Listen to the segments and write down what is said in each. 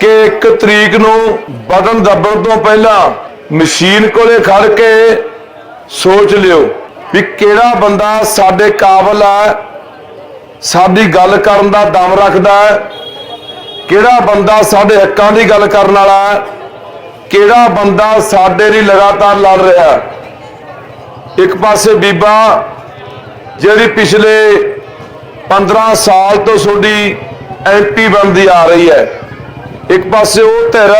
ਕਿ ਇੱਕ ਤਰੀਕ ਨੂੰ ਬਟਨ ਦੱਬਣ ਤੋਂ ਪਹਿਲਾਂ ਮਸ਼ੀਨ ਕੋਲੇ ਖੜ ਕੇ ਸੋਚ ਲਿਓ ਵੀ ਕਿਹੜਾ ਬੰਦਾ ਸਾਡੇ ਕਾਬਲ ਹੈ ਸਾਡੀ ਗੱਲ ਕਰਨ ਦਾ ਦਮ ਰੱਖਦਾ ਹੈ, ਕਿਹੜਾ ਬੰਦਾ ਸਾਡੇ ਹੱਕਾਂ ਦੀ ਗੱਲ ਕਰਨ ਵਾਲਾ ਹੈ, ਕਿਹੜਾ ਬੰਦਾ ਸਾਡੇ ਲਈ ਲਗਾਤਾਰ ਲੜ ਰਿਹਾ ਹੈ। ਇੱਕ ਪਾਸੇ ਬੀਬਾ ਜਿਹੜੀ ਪਿਛਲੇ 15 ਸਾਲ ਤੋਂ ਤੁਹਾਡੀ ਐਮਪੀ ਬਣਦੀ ਆ ਰਹੀ ਹੈ ਇੱਕ ਪਾਸੇ ਉਹ ਧਿਰ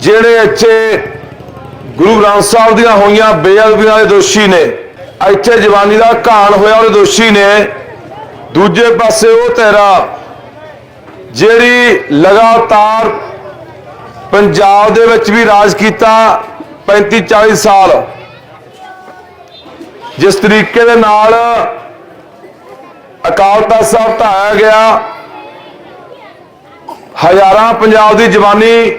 ਜਿਹੜੇ ਇੱਥੇ ਗੁਰੂ ਗ੍ਰੰਥ ਸਾਹਿਬ ਦੀਆਂ ਹੋਈਆਂ ਬੇਅਦਬੀਆਂ ਦੇ ਦੋਸ਼ੀ ਨੇ। ਇੱਥੇ ਜਵਾਨੀ ਦਾ ਘਾਣ ਹੋਇਆ ਉਹਦੇ ਦੋਸ਼ੀ ਨੇ। ਦੂਜੇ ਪਾਸੇ ਉਹ ਧਿਰ ਜਿਹੜੀ ਲਗਾਤਾਰ ਪੰਜਾਬ ਦੇ ਵਿੱਚ ਵੀ ਰਾਜ ਕੀਤਾ 35 40 ਸਾਲ। ਜਿਸ ਤਰੀਕੇ ਦੇ ਨਾਲ ਅਕਾਲ ਤਖਤ ਸਾਹਿਬ ਢਾਇਆ ਗਿਆ। ਹਜ਼ਾਰਾਂ ਪੰਜਾਬ ਦੀ ਜਵਾਨੀ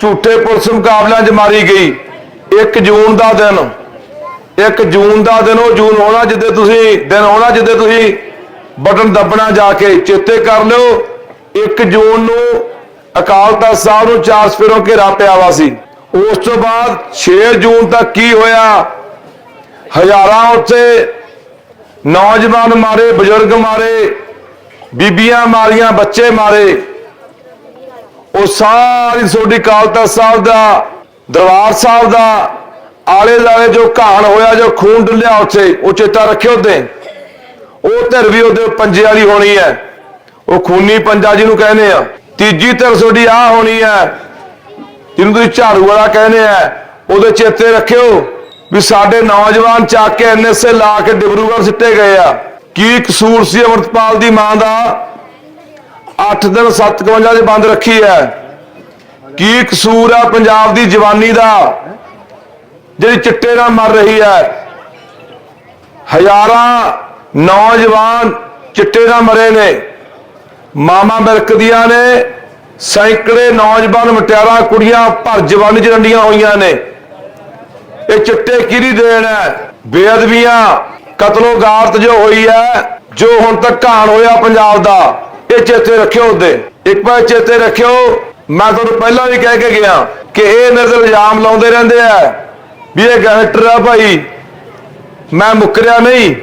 ਝੂਠੇ ਪੁਲਿਸ ਮੁਕਾਬਲਿਆਂ 'ਚ ਮਾਰੀ ਗਈ। 1 ਜੂਨ ਦਾ ਦਿਨ 1 ਜੂਨ ਦਾ ਦਿਨ, ਉਹ ਜੂਨ ਹੋਣਾ ਜਿੱਦੇ ਤੁਸੀਂ, ਦਿਨ ਹੋਣਾ ਜਿੱਦੇ ਤੁਸੀਂ ਬਟਨ ਦੱਬਣਾ ਜਾ ਕੇ ਚੇਤੇ ਕਰ ਲਿਓ। 1 ਜੂਨ ਨੂੰ ਅਕਾਲ ਤਖਤ ਸਾਹਿਬ ਨੂੰ ਚਾਰ ਸਫੇਰੋਂ ਘੇਰਾ ਪਿਆ ਵਾ ਸੀ। ਉਸ ਤੋਂ ਬਾਅਦ 6 ਜੂਨ ਤੱਕ ਕੀ ਹੋਇਆ? ਹਜ਼ਾਰਾਂ ਉੱਥੇ ਨੌਜਵਾਨ ਮਾਰੇ, ਬਜ਼ੁਰਗ ਮਾਰੇ ਬੀਬੀਆਂ ਮਾਰੀਆਂ, ਬੱਚੇ ਮਾਰੇ। ਉਹ ਸਾਰੀ ਤੁਹਾਡੀ ਅਕਾਲ ਤਖਤ ਸਾਹਿਬ ਦਾ, ਦਰਬਾਰ ਸਾਹਿਬ ਦਾ ਆਲੇ ਦਾਲੇ ਜੋ ਘਾਣ ਹੋਇਆ, ਜੋ ਖੂਨ ਡੁੱਲਿਆ ਉੱਥੇ, ਉਹ ਚੇਤਾ ਰੱਖਿਓ ਤੇ ਉਹ ਧਿਰ ਵੀ ਉਹਦੇ ਪੰਜੇ ਵਾਲੀ ਹੋਣੀ ਹੈ। ਉਹ ਖੂਨੀ ਪੰਜਾ ਜਿਹਨੂੰ ਕਹਿੰਦੇ ਆ। ਤੀਜੀ ਧਿਰ ਤੁਹਾਡੀ ਆ ਹੋਣੀ ਹੈ। ਜਿਹਨੂੰ ਤੁਸੀਂ ਝਾੜੂ ਵਾਲਾ ਕਹਿੰਦੇ ਆ। ਉਹਦੇ ਚੇਤੇ ਰੱਖਿਓ ਵੀ ਸਾਡੇ ਨੌਜਵਾਨ ਚੱਕ ਕੇ ਐਨਐਸਏ ਲਾ ਕੇ ਡਿਬਰੂਗੜ੍ਹ ਸਿੱਟੇ ਗਏ ਆ। ਕੀ ਕਸੂਰ ਸੀ ਅਮਰਤਪਾਲ ਦੀ ਮਾਂ ਦਾ? 8 ਦਿਨ 751 ਦੇ ਬੰਦ ਰੱਖੀ ਹੈ। ਕੀ ਕਸੂਰ ਆ ਪੰਜਾਬ ਦੀ ਜਵਾਨੀ ਦਾ? ਜਿਹੜੀ ਚਿੱਟੇ ਨਾਲ ਮਰ ਰਹੀ ਹੈ। ਹਜ਼ਾਰਾਂ ਨੌਜਵਾਨ ਚਿੱਟੇ ਨਾਲ ਮਰੇ ਨੇ। ਮਾਮਾ ਮਿਲਕਦੀਆਂ ਨੇ। ਸੈਂਕੜੇ ਨੌਜਵਾਨ ਮਟਿਆਰਾਂ ਕੁੜੀਆਂ ਭਰ ਜਵਾਨੀ ਚ ਰੰਡੀਆਂ ਹੋਈਆਂ ਨੇ। ਇਹ ਚਿੱਟੇ ਕਿਹਦੀ ਦੇਣ ਹੈ? ਬੇਅਦਬੀਆਂ ਕਤਲੋ ਗਾਰਤ ਜੋ ਹੋਈ ਹੈ, ਜੋ ਹੁਣ ਤੱਕ ਘਾਣ ਹੋਇਆ ਪੰਜਾਬ ਦਾ, ਇਹ ਚੇਤੇ ਰੱਖਿਓ ਉਹਦੇ। ਇੱਕ ਵਾਰ ਚੇਤੇ ਰੱਖਿਓ, ਮੈਂ ਤੁਹਾਨੂੰ ਪਹਿਲਾਂ ਵੀ ਕਹਿ ਕੇ ਗਿਆ ਕਿ ਇਹ ਮੇਰੇ ਇਲਜ਼ਾਮ ਲਾਉਂਦੇ ਰਹਿੰਦੇ ਆ ਵੀ ਇਹ ਗੈਂਗਸਟਰ ਆ ਭਾਈ। ਮੈਂ ਮੁੱਕਰਿਆ ਨਹੀਂ।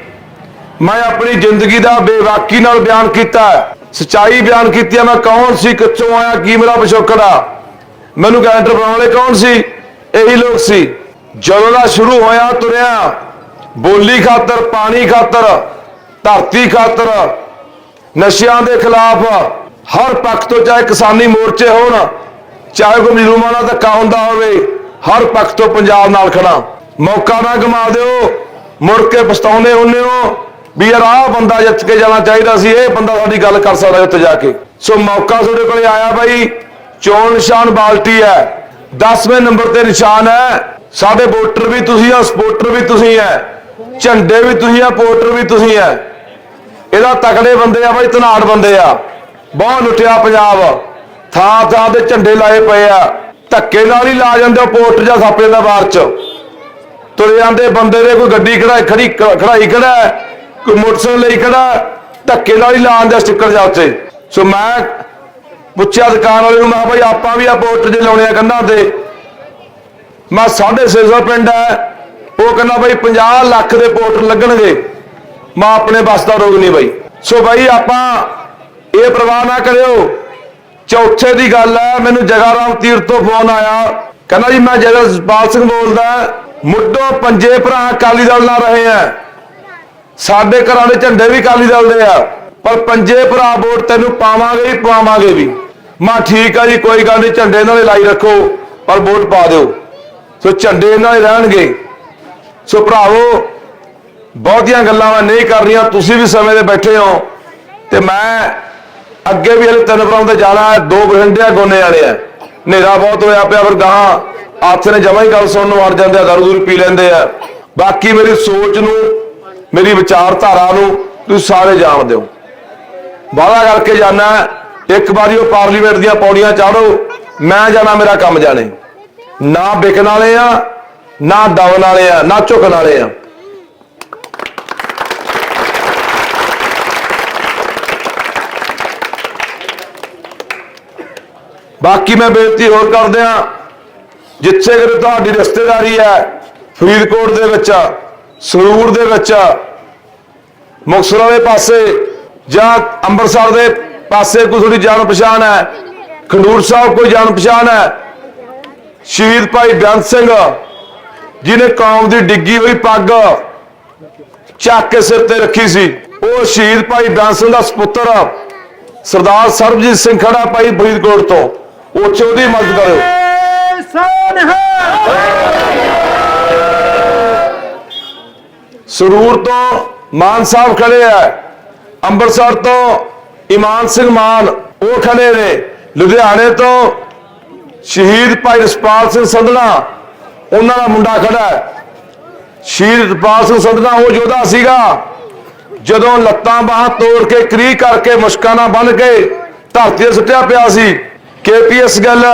ਮੈਂ ਆਪਣੀ ਜ਼ਿੰਦਗੀ ਦਾ ਬੇਵਾਕੀ ਨਾਲ ਬਿਆਨ ਕੀਤਾ। ਸਚਾਈ ਬਿਆਨ ਕੀਤੀ ਹੈ ਮੈਂ ਕੌਣ ਸੀ, ਕਿੱਥੋਂ ਆਇਆ, ਕੀ ਮੇਰਾ ਪਿਛੋਕੜਾ ਮੈਨੂੰ ਗੈਂਗਸਟਰ ਬਣਾਉਣ ਵਾਲੇ ਕੌਣ ਸੀ? ਇਹੀ ਲੋਕ ਸੀ। ਜਦੋਂ ਦਾ ਸ਼ੁਰੂ ਹੋਇਆ, ਤੁਰਿਆ ਬੋਲੀ ਖਾਤਰ, ਪਾਣੀ ਖਾਤਰ, ਧਰਤੀ ਖਾਤਰ, ਨਸ਼ਿਆਂ ਦੇ ਖਿਲਾਫ ਹਰ ਪੱਖ ਤੋਂ ਚਾਹੇ ਕਿਸਾਨੀ ਮੋਰਚੇ ਹੋਣ, ਚਾਹੇ ਕੋਈ ਮਜ਼ਲੂਮਾਂ ਦਾ ਧੱਕਾ ਹੁੰਦਾ ਹੋਵੇ, ਹਰ ਪੱਖ ਤੋਂ ਪੰਜਾਬ ਨਾਲ ਖੜਾ ਮੌਕਾ ਨਾ ਗਮਾ ਦਿਓ, ਮੁੜ ਕੇ ਪਛਤਾਉਂਦੇ ਹੁੰਦੇ ਹੋ ਵੀ ਯਾਰ ਆਹ ਬੰਦਾ ਜਿੱਤ ਕੇ ਜਾਣਾ ਚਾਹੀਦਾ ਸੀ, ਇਹ ਬੰਦਾ ਸਾਡੀ ਗੱਲ ਕਰ ਸਕਦਾ ਉੱਤੇ ਜਾ ਕੇ। ਸੋ ਮੌਕਾ ਤੁਹਾਡੇ ਕੋਲੇ ਆਇਆ ਬਾਈ, ਚੋਣ ਨਿਸ਼ਾਨ ਬਾਲਟੀ ਹੈ। 10ਵੇਂ ਨੰਬਰ ਤੇ ਨਿਸ਼ਾਨ ਹੈ। ਸਾਡੇ ਵੋਟਰ ਵੀ ਤੁਸੀਂ ਆ, ਸਪੋਰਟਰ ਵੀ ਤੁਸੀਂ ਹੈ। ਝੰਡੇ ਵੀ ਤੁਸੀਂ ਆ ਪੋਰਟਰ ਵੀ ਤੁਸੀਂ ਹੈ ਇਹਦਾ ਤਕੜੇ ਬੰਦੇ ਆ ਬਾਈ, ਧਨਾੜ ਬੰਦੇ ਆ। ਬਹੁਤ ਲੁੱਟਿਆ ਪੰਜਾਬ। ਥਾਂ ਥਾਂ ਤੇ ਝੰਡੇ ਲਾਏ ਪਏ ਆ। ਧੱਕੇ ਨਾਲ ਹੀ ਲਾ ਜਾਂਦੇ ਉਹ ਪੋਸਟ ਜਾਂ ਸਾਪੇ ਦਾ ਬਾਰ ਚ। ਤੁਰੇ ਜਾਂਦੇ ਬੰਦੇ ਦੇ ਕੋਈ ਗੱਡੀ ਖੜਾਈ, ਖੜੀ ਖੜਾਈ ਖੜਾ ਕੋਈ ਮੋਟਰਸਾਈਕਲ ਲਈ ਖੜਾ ਧੱਕੇ ਨਾਲ ਹੀ ਲਾਉਣ ਦਾ ਸਟicker ਜਾ ਉੱਤੇ ਸੋ ਮੈਂ ਪੁੱਛਿਆ ਦੁਕਾਨ ਵਾਲੇ ਨੂੰ, ਮੈਂ ਕਿਹਾ ਭਾਈ ਆਪਾਂ ਵੀ ਆ ਪੋਸਟਰ ਜੇ ਲਾਉਣੇ ਆ ਕੰਧਾਂ ਤੇ। ਮੈਂ 650 ਪਿੰਡ ਹੈ। ਉਹ ਕਹਿੰਦਾ ਬਾਈ 50 ਲੱਖ ਦੇ ਪੋਸਟਰ ਲੱਗਣਗੇ। ਮੈਂ ਆਪਣੇ ਬਸ ਦਾ ਰੋਗ ਨਹੀਂ ਬਾਈ। ਸੋ ਬਾਈ ਆਪਾਂ ਇਹ ਪ੍ਰਵਾਹ ਨਾ ਕਰਿਓ। ਚੌਥੇ ਦੀ ਗੱਲ ਹੈ, ਮੈਨੂੰ ਜਗਾਰਾਮ ਤੀਰਥ ਤੋਂ ਫੋਨ ਆਇਆ। ਕਹਿੰਦਾ ਜੀ, ਮੈਂ ਜਗਤਪਾਲ ਸਿੰਘ ਬੋਲਦਾ ਮੁੱਢੋਂ ਪੰਜੇ ਭਰਾ ਅਕਾਲੀ ਦਲ ਨਾਲ ਰਹੇ ਆ ਸਾਡੇ ਘਰਾਂ ਦੇ ਝੰਡੇ ਵੀ ਅਕਾਲੀ ਦਲ ਦੇ ਆ। ਪਰ ਪੰਜੇ ਭਰਾ ਵੋਟ ਤੈਨੂੰ ਪਾਵਾਂਗੇ ਹੀ ਪਾਵਾਂਗੇ ਵੀ। ਮੈਂ ਠੀਕ ਆ ਜੀ, ਕੋਈ ਗੱਲ ਨਹੀਂ, ਝੰਡੇ ਇਹਨਾਂ ਦੇ ਲਾਈ ਰੱਖੋ, ਪਰ ਵੋਟ ਪਾ ਦਿਓ। ਸੋ ਝੰਡੇ ਇਹਨਾਂ ਦੇ ਰਹਿਣਗੇ। ਸੋ ਭਰਾਵੋ, ਬਹੁਤੀਆਂ ਗੱਲਾਂ ਮੈਂ ਨਹੀਂ ਕਰ ਰਹੀਆਂ, ਤੁਸੀਂ ਵੀ ਸਮੇਂ ਦੇ ਬੈਠੇ ਹੋ। ਤੇ ਮੈਂ ਅੱਗੇ ਵੀ ਹਲੇ ਤਿੰਨ ਭਰਾਵਾਂ ਤੇ ਜਾਣਾ ਹੈ, ਦੋ ਬਠਿੰਡੇ ਗੋਨੇ ਵਾਲੇ ਆ। ਹਨੇਰਾ ਬਹੁਤ ਹੋਇਆ ਪਿਆ, ਫਿਰ ਗਾਹਾਂ ਹੱਥ ਨੇ ਜਮਾ ਹੀ ਗੱਲ ਸੁਣਨ ਨੂੰ ਹਟ ਜਾਂਦੇ ਆ, ਦਾਰੂ ਦੂਰ ਪੀ ਲੈਂਦੇ ਆ। ਬਾਕੀ ਮੇਰੀ ਸੋਚ ਨੂੰ, ਮੇਰੀ ਵਿਚਾਰਧਾਰਾ ਨੂੰ, ਤੁਸੀਂ ਸਾਰੇ ਜਾਣਦੇ ਹੋ। ਵਾਅਦਾ ਕਰਕੇ ਜਾਣਾ ਇੱਕ ਵਾਰੀ ਉਹ ਪਾਰਲੀਮੈਂਟ ਦੀਆਂ ਪੌੜੀਆਂ ਚਾੜੋ, ਮੈਂ ਜਾਣਾ ਮੇਰਾ ਕੰਮ ਜਾਣੇ। ਨਾ ਵਿਕਣ ਵਾਲੇ ਆ ਨਾ ਦਵਨ ਵਾਲੇ ਆ, ਨਾ ਝੁਕਣ ਵਾਲੇ ਆ। ਬਾਕੀ ਮੈਂ ਬੇਨਤੀ ਹੋਰ ਕਰਦਿਆਂ ਜਿੱਥੇ ਕਿ ਤੁਹਾਡੀ ਰਿਸ਼ਤੇਦਾਰੀ ਹੈ, ਫਰੀਦਕੋਟ ਦੇ ਵਿੱਚ ਸਰੂਰ ਦੇ ਵਿੱਚ ਮੁਕਤਸਰ ਵਾਲੇ ਪਾਸੇ ਜਾਂ ਅੰਮ੍ਰਿਤਸਰ ਦੇ ਪਾਸੇ ਕੋਈ ਥੋੜੀ ਜਾਣ ਪਛਾਣ ਹੈ, ਖੰਡੂਰ ਸਾਹਿਬ ਕੋਈ ਜਾਣ ਪਛਾਣ ਹੈ, ਸ਼ਹੀਦ ਭਾਈ ਬੇਅੰਤ ਸਿੰਘ ਜਿਹਨੇ ਕੌਮ ਦੀ ਡਿੱਗੀ ਹੋਈ ਪੱਗ ਚੱਕ ਕੇ ਸਿਰ ਤੇ ਰੱਖੀ ਸੀ, ਉਹ ਸ਼ਹੀਦ ਭਾਈ ਬੇਅੰਤ ਸਿੰਘ ਦਾ ਸੁਪੁੱਤਰ ਸਰਦਾਰ ਸਰਬਜੀਤ ਸਿੰਘ ਖੜਾ ਭਾਈ ਫਰੀਦਕੋਟ ਤੋਂ। ਉਹ 'ਚ ਉਹਦੀ ਮਦਦ ਕਰਿਓ। ਸਰੂਰ ਤੋਂ ਮਾਨ ਸਾਹਿਬ ਖੜੇ ਆ। ਅੰਮ੍ਰਿਤਸਰ ਤੋਂ ਇਮਾਨ ਸਿੰਘ ਮਾਨ, ਉਹ ਖੜੇ ਨੇ। ਲੁਧਿਆਣੇ ਤੋਂ ਸ਼ਹੀਦ ਭਾਈ ਰਸਪਾਲ ਸਿੰਘ ਸੰਧਣਾ। ਉਹਨਾਂ ਦਾ ਮੁੰਡਾ ਖੜਾ ਹੈ। ਸ਼ਹੀਦ ਰਸਪਾਲ ਸਿੰਘ ਸੰਧਣਾ ਉਹ ਯੋਧਾ ਸੀਗਾ। ਜਦੋਂ ਲੱਤਾਂ ਬਾਹਾਂ ਤੋੜ ਕੇ ਕਰੀ ਕਰਕੇ ਮੁਸ਼ਕਾਂ ਨਾਲ ਬੰਨ ਕੇ ਧਰਤੀ ਤੇ ਸੁੱਟਿਆ ਪਿਆ ਸੀ ਕੇਪੀਐਸ ਗੱਲ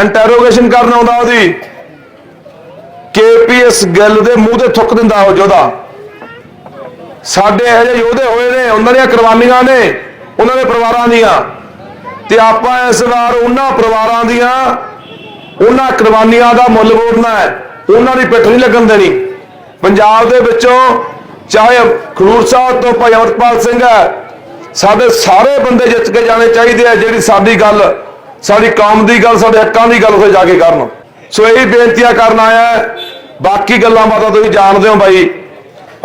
ਇੰਟਰੋਗੇਸ਼ਨ ਕਰਨ ਆਉਂਦਾ ਉਹਦੀ। ਕੇਪੀਐਸ ਗੱਲ ਦੇ ਮੂੰਹ ਤੇ ਥੁੱਕ ਦਿੰਦਾ ਉਹ ਯੋਧਾ। ਸਾਡੇ ਇਹੋ ਜਿਹੇ ਯੋਧੇ ਹੋਏ ਨੇ, ਉਹਨਾਂ ਦੀਆਂ ਕੁਰਬਾਨੀਆਂ ਨੇ, ਉਹਨਾਂ ਦੇ ਪਰਿਵਾਰਾਂ ਦੀਆਂ। ਤੇ ਆਪਾਂ ਇਸ ਵਾਰ ਉਹਨਾਂ ਪਰਿਵਾਰਾਂ ਦੀਆਂ ਉਹਨਾਂ ਕੁਰਬਾਨੀਆਂ ਦਾ ਮੁੱਲ ਮੋੜਨਾ ਹੈ। ਉਹਨਾਂ ਦੀ ਪਿੱਠ ਨਹੀਂ ਲੱਗਣ ਦੇਣੀ। ਪੰਜਾਬ ਦੇ ਵਿੱਚੋਂ ਚਾਹੇ ਖਰੂਰ ਸਾਹਿਬ ਤੋਂ ਭਾਈ ਅਮਰਪਾਲ ਸਿੰਘ ਹੈ, ਸਾਡੇ ਸਾਰੇ ਬੰਦੇ ਜਿੱਤ ਕੇ ਜਾਣੇ ਚਾਹੀਦੇ ਆ, ਜਿਹੜੀ ਸਾਡੀ ਗੱਲ, ਸਾਡੀ ਕੌਮ ਦੀ ਗੱਲ, ਸਾਡੇ ਹੱਕਾਂ ਦੀ ਗੱਲ ਉੱਥੇ ਜਾ ਕੇ ਕਰਨ। ਸੋ ਇਹ ਬੇਨਤੀਆਂ ਕਰਨ ਆਇਆ ਬਾਕੀ ਗੱਲਾਂ ਬਾਤਾਂ ਤੁਸੀਂ ਜਾਣਦੇ ਹੋ ਬਾਈ।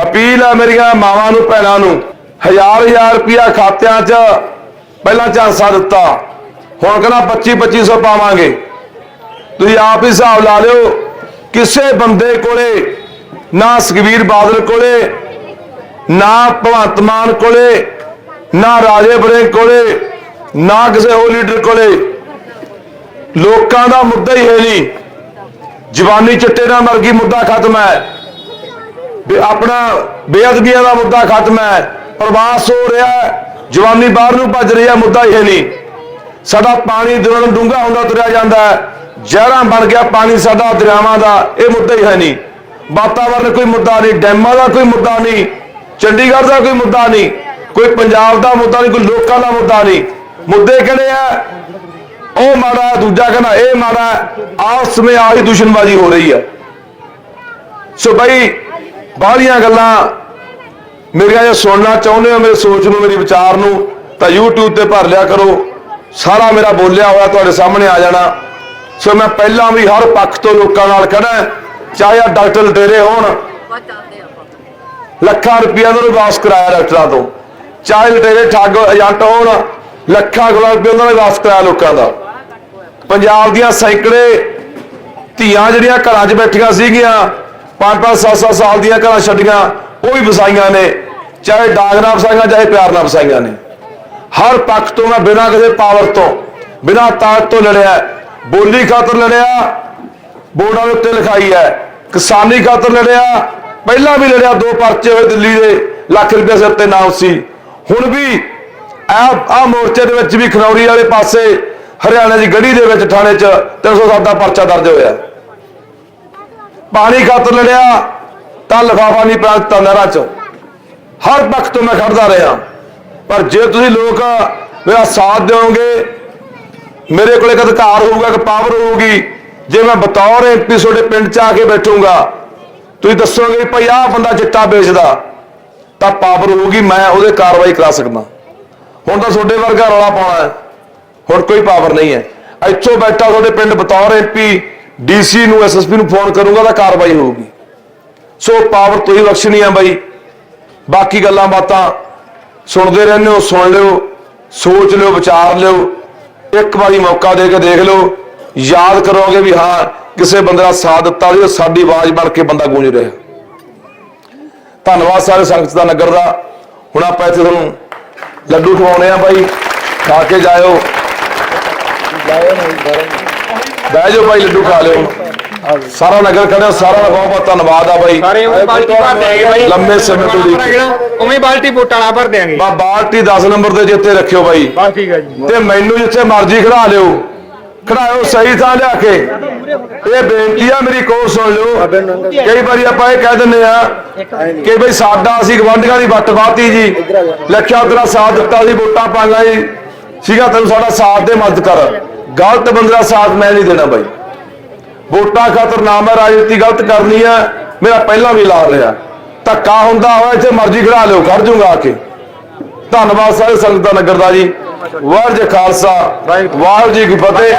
ਅਪੀਲ ਹੈ ਮੇਰੀਆਂ ਮਾਵਾਂ ਨੂੰ, ਭੈਣਾਂ ਨੂੰ, ਹਜ਼ਾਰ ਹਜ਼ਾਰ ਰੁਪਿਆ ਖਾਤਿਆਂ 'ਚ ਪਹਿਲਾਂ ਝਾਂਸਾ ਦਿੱਤਾ। ਹੁਣ ਕਹਿੰਦਾ 25 2500 ਪਾਵਾਂਗੇ। ਤੁਸੀਂ ਆਪ ਹੀ ਹਿਸਾਬ ਲਾ ਲਿਓ, ਕਿਸੇ ਬੰਦੇ ਕੋਲੇ, ਨਾ ਸੁਖਬੀਰ ਬਾਦਲ ਕੋਲੇ, ਨਾ ਭਗਵੰਤ ਮਾਨ ਕੋਲੇ, ਨਾ ਰਾਜੇ ਬੜੇ ਕੋਲੇ, ਨਾ ਕਿਸੇ ਹੋਰ ਲੀਡਰ ਕੋਲੇ, ਲੋਕਾਂ ਦਾ ਮੁੱਦਾ ਹੀ ਹੈ ਨਹੀਂ। ਜਵਾਨੀ ਚਿੱਟੇ ਨਾਲ ਮਰ ਗਈ, ਮੁੱਦਾ ਖਤਮ ਹੈ। ਆਪਣਾ ਬੇਅਦਬੀਆਂ ਦਾ ਮੁੱਦਾ ਖਤਮ ਹੈ। ਪ੍ਰਵਾਸ ਹੋ ਰਿਹਾ ਜਵਾਨੀ ਬਾਹਰ ਨੂੰ ਭੱਜ ਰਹੀ ਹੈ, ਮੁੱਦਾ ਹੀ ਹੈ ਨਹੀਂ। ਸਾਡਾ ਪਾਣੀ ਦਿਨੋਂ ਡੂੰਘਾ ਹੁੰਦਾ ਤੁਰਿਆ ਜਾਂਦਾ ਹੈ। ਜ਼ਹਿਰਾਂ ਬਣ ਗਿਆ, ਪਾਣੀ ਸਾਡਾ, ਦਰਿਆਵਾਂ ਦਾ, ਇਹ ਮੁੱਦਾ ਹੀ ਹੈ ਨਹੀਂ। ਵਾਤਾਵਰਨ ਕੋਈ ਮੁੱਦਾ ਨਹੀਂ, ਡੈਮਾਂ ਦਾ ਕੋਈ ਮੁੱਦਾ ਨਹੀਂ, ਚੰਡੀਗੜ੍ਹ ਦਾ ਕੋਈ ਮੁੱਦਾ ਨਹੀਂ, ਕੋਈ ਪੰਜਾਬ ਦਾ ਮੁੱਦਾ ਨਹੀਂ, ਕੋਈ ਲੋਕਾਂ ਦਾ ਮੁੱਦਾ ਨਹੀਂ। ਮੁੱਦੇ ਕਿਹੜੇ ਆ? ਉਹ ਮਾੜਾ, ਦੂਜਾ ਕਹਿੰਦਾ, ਇਹ ਮਾੜਾ ਹੈ। ਆਪਸ ਵਿੱਚ ਆਹੀ ਦੁਸ਼ਮਣਬਾਜ਼ੀ ਹੋ ਰਹੀ ਹੈ ਸੋ ਬਈ, ਬਾਹਲੀਆਂ ਗੱਲਾਂ ਮੇਰੀਆਂ ਜੇ ਸੁਣਨਾ ਚਾਹੁੰਦੇ ਹੋ, ਮੇਰੇ ਸੋਚ ਨੂੰ, ਮੇਰੇ ਵਿਚਾਰ ਨੂੰ, ਤਾਂ YouTube ਤੇ ਭਰ ਲਿਆ ਕਰੋ। ਸਾਰਾ ਮੇਰਾ ਬੋਲਿਆ ਹੋਇਆ ਤੁਹਾਡੇ ਸਾਹਮਣੇ ਆ ਜਾਣਾ। ਸੋ ਮੈਂ ਪਹਿਲਾਂ ਵੀ ਹਰ ਪੱਖ ਤੋਂ ਲੋਕਾਂ ਨਾਲ ਖੜਾ। ਚਾਹੇ ਆ ਡਾਕਟਰ ਲਟੇਰੇ ਹੋਣ ਲੱਖਾਂ ਰੁਪਈਆ ਦਾ ਵਾਪਸ ਕਰਾਇਆ ਡਾਕਟਰਾਂ ਤੋਂ। ਚਾਹੇ ਲਟੇਰੇ ਠੱਗ ਏਜੰਟ ਹੋਣ ਲੱਖਾਂ ਗੁਲਾਬ ਰੁਪਏ ਉਹਨਾਂ ਨੇ ਵਾਪਸ ਕਰਾਇਆ ਲੋਕਾਂ ਦਾ। ਪੰਜਾਬ ਦੀਆਂ ਸੈਂਕੜੇ ਧੀਆਂ ਜਿਹੜੀਆਂ ਘਰਾਂ 'ਚ ਬੈਠੀਆਂ ਸੀਗੀਆਂ ਪੰਜ ਪੰਜ ਸੱਤ ਸੱਤ ਸਾਲ ਦੀਆਂ ਘਰਾਂ ਛੱਡੀਆਂ ਉਹ ਵੀ ਵਸਾਈਆਂ ਨੇ ਚਾਹੇ ਡਾਂਗ ਨਾਲ ਵਸਾਈਆਂ ਚਾਹੇ ਪਿਆਰ ਨਾਲ ਵਸਾਈਆਂ ਨੇ। ਹਰ ਪੱਖ ਤੋਂ ਮੈਂ ਬਿਨਾਂ ਕਿਸੇ ਪਾਵਰ ਤੋਂ ਬਿਨਾਂ ਤਾਕਤ ਤੋਂ ਲੜਿਆ ਬੋਲੀ ਖਾਤਰ ਲੜਿਆ, ਬੋਰਡਾਂ ਦੇ ਉੱਤੇ ਲਿਖਾਈ ਹੈ, ਕਿਸਾਨੀ ਖਾਤਰ ਲੜਿਆ, ਪਹਿਲਾਂ ਵੀ ਲੜਿਆ ਦੋ ਪਰਚੇ ਹੋਏ ਦਿੱਲੀ ਦੇ, ਲੱਖ ਰੁਪਏ ਸਿਰ ਤੇ ਨਾਮ ਸੀ। ਹੁਣ ਵੀ ਆ ਆ ਮੋਰਚੇ ਦੇ ਵਿੱਚ ਵੀ ਖਨੌਰੀ ਵਾਲੇ ਪਾਸੇ ਹਰਿਆਣਾ ਦੀ ਗੜੀ ਦੇ ਵਿੱਚ ਥਾਣੇ 'ਚ 307 ਦਾ ਪਰਚਾ ਦਰਜ ਹੋਇਆ। ਪਾਣੀ ਖਾਤਰ ਲੜਿਆ, ਤਾਂ ਲਿਫਾਫਾ ਨਹੀਂ ਪਿਆ ਦਿੱਤਾ ਨਹਿਰਾਂ 'ਚ। ਹਰ ਪੱਖ ਤੋਂ ਮੈਂ ਖੜਦਾ ਰਿਹਾ। ਪਰ ਜੇ ਤੁਸੀਂ ਲੋਕ ਮੇਰਾ ਸਾਥ ਦਿਓਗੇ ਮੇਰੇ ਕੋਲ ਇੱਕ ਅਧਿਕਾਰ ਹੋਊਗਾ, ਇੱਕ ਪਾਵਰ ਹੋਊਗੀ। ਜੇ ਮੈਂ ਬਤੌਰ ਐਮਪੀ ਤੁਹਾਡੇ ਪਿੰਡ 'ਚ ਆ ਕੇ ਬੈਠੂੰਗਾ, ਤੁਸੀਂ ਦੱਸੋਗੇ ਵੀ ਭਈ ਆਹ ਬੰਦਾ ਚਿੱਟਾ ਵੇਚਦਾ, ਤਾਂ ਪਾਵਰ ਹੋਊਗੀ, ਮੈਂ ਉਹਦੇ ਕਾਰਵਾਈ ਕਰਾ ਸਕਦਾ। ਹੁਣ ਤਾਂ ਤੁਹਾਡੇ ਵਰਗਾ ਰੌਲਾ ਪਾਉਣਾ ਹੈ। ਹੁਣ ਕੋਈ ਪਾਵਰ ਨਹੀਂ ਹੈ। ਇੱਥੋਂ ਬੈਠਾ ਤੁਹਾਡੇ ਪਿੰਡ ਬਤੌਰ ਐਮਪੀ ਡੀਸੀ ਨੂੰ ਐਸਐਸਪੀ ਨੂੰ ਫੋਨ ਕਰੂੰਗਾ ਤਾਂ ਕਾਰਵਾਈ ਹੋਊਗੀ। ਸੋ ਪਾਵਰ ਤੁਸੀਂ ਬਖਸ਼ਣੀ ਆ ਬਾਈ। ਬਾਕੀ ਗੱਲਾਂ ਬਾਤਾਂ ਸੁਣਦੇ ਰਹਿੰਦੇ ਹੋ, ਸੁਣ ਲਿਓ, ਸੋਚ ਲਿਓ, ਵਿਚਾਰ ਲਿਓ। ਇੱਕ ਵਾਰੀ ਮੌਕਾ ਦੇ ਕੇ ਦੇਖ ਲਓ, ਯਾਦ ਕਰੋਗੇ ਵੀ ਹਾਂ, ਕਿਸੇ ਬੰਦੇ ਦਾ ਸਾਥ ਦਿੱਤਾ ਸੀ, ਉਹ ਸਾਡੀ ਆਵਾਜ਼ ਬਣ ਕੇ ਬੰਦਾ ਗੂੰਜ ਰਿਹਾ। ਧੰਨਵਾਦ ਸਾਰੇ ਸੰਗਤ ਦਾ ਨਗਰ ਦਾ। ਹੁਣ ਆਪਾਂ ਇੱਥੇ ਤੁਹਾਨੂੰ ਲੱਡੂ ਖਵਾਉਣੇ ਆ ਬਾਈ, ਖਾ ਕੇ ਜਾਇਓ। ਬਹਿ ਜਾਓ ਭਾਈ ਲੱਡੂ ਖਾ ਲਿਓ। ਸਾਰਾ ਨਗਰ ਖੜਿਆ ਸਾਰਾ ਦਾ ਬਹੁਤ ਬਹੁਤ ਧੰਨਵਾਦ ਆ ਬਾਈ। ਸਾਰੇ ਬਾਲਟੀ ਭਰ ਬਾਈ। ਲੰਮੇ ਸਮੇਂ ਤੋਂ ਦੀ ਉਵੇਂ ਬਾਲਟੀ ਵੋਟਾਂ ਨਾਲ ਭਰ ਦਿਆਂਗੇ। ਬਾ ਬਾਲਟੀ 10 ਨੰਬਰ ਦੇ ਜਿੱਤੇ ਰੱਖਿਓ ਬਾਈ। ਬਸ ਠੀਕ ਹੈ ਜੀ। ਤੇ ਮੈਨੂੰ ਜਿੱਥੇ ਮਰਜ਼ੀ ਖੜਾ ਲਿਓ। ਖੜਾਇਓ ਸਹੀ ਥਾਂ ਲਿਆ ਕੇ। ਇਹ ਬੇਨਤੀ ਆ ਮੇਰੀ ਕੋਲ ਸੁਣ ਲਿਓ। ਕਈ ਵਾਰੀ ਆਪਾਂ ਇਹ ਕਹਿ ਦਿੰਦੇ ਆ ਕਿ ਬਈ ਸਾਡਾ ਅਸੀਂ ਗਵੰਡੀਆਂ ਦੀ ਵੱਟ ਬਾਤੀ ਜੀ। ਲੱਖਿਆ ਤੇਰਾ ਸਾਥ ਦਿੱਤਾ ਸੀ ਵੋਟਾਂ ਪਾਈਆਂ ਜੀ। ਸੀਗਾ ਤੈਨੂੰ ਸਾਡਾ ਸਾਥ ਦੇ ਮਦਦ ਕਰ। ਗਲਤ ਬੰਦੇ ਦਾ ਸਾਥ ਮੈਂ ਨਹੀਂ ਦੇਣਾ ਬਾਈ। ਵੋਟਾਂ ਖਾਤਰ ਨਾ ਮੈਂ ਰਾਜਨੀਤੀ ਗਲਤ ਕਰਨੀ ਆ ਮੇਰਾ ਪਹਿਲਾਂ ਵੀ ਲਾ ਰਿਹਾ। ਧੱਕਾ ਹੁੰਦਾ ਹੋਇਆ, ਇੱਥੇ ਮਰਜ਼ੀ ਖੜਾ ਲਿਓ ਕਰ ਜਾਊਗਾ ਆ ਕੇ। ਧੰਨਵਾਦ ਸਾਰੇ ਸੰਗਤਾਂ ਨਗਰ ਦਾ ਜੀ। ਵਾਹਿਗੁਰੂ ਜੀ ਖਾਲਸਾ, ਵਾਹਿਗੁਰੂ ਜੀ ਕੀ ਫਤਿਹ।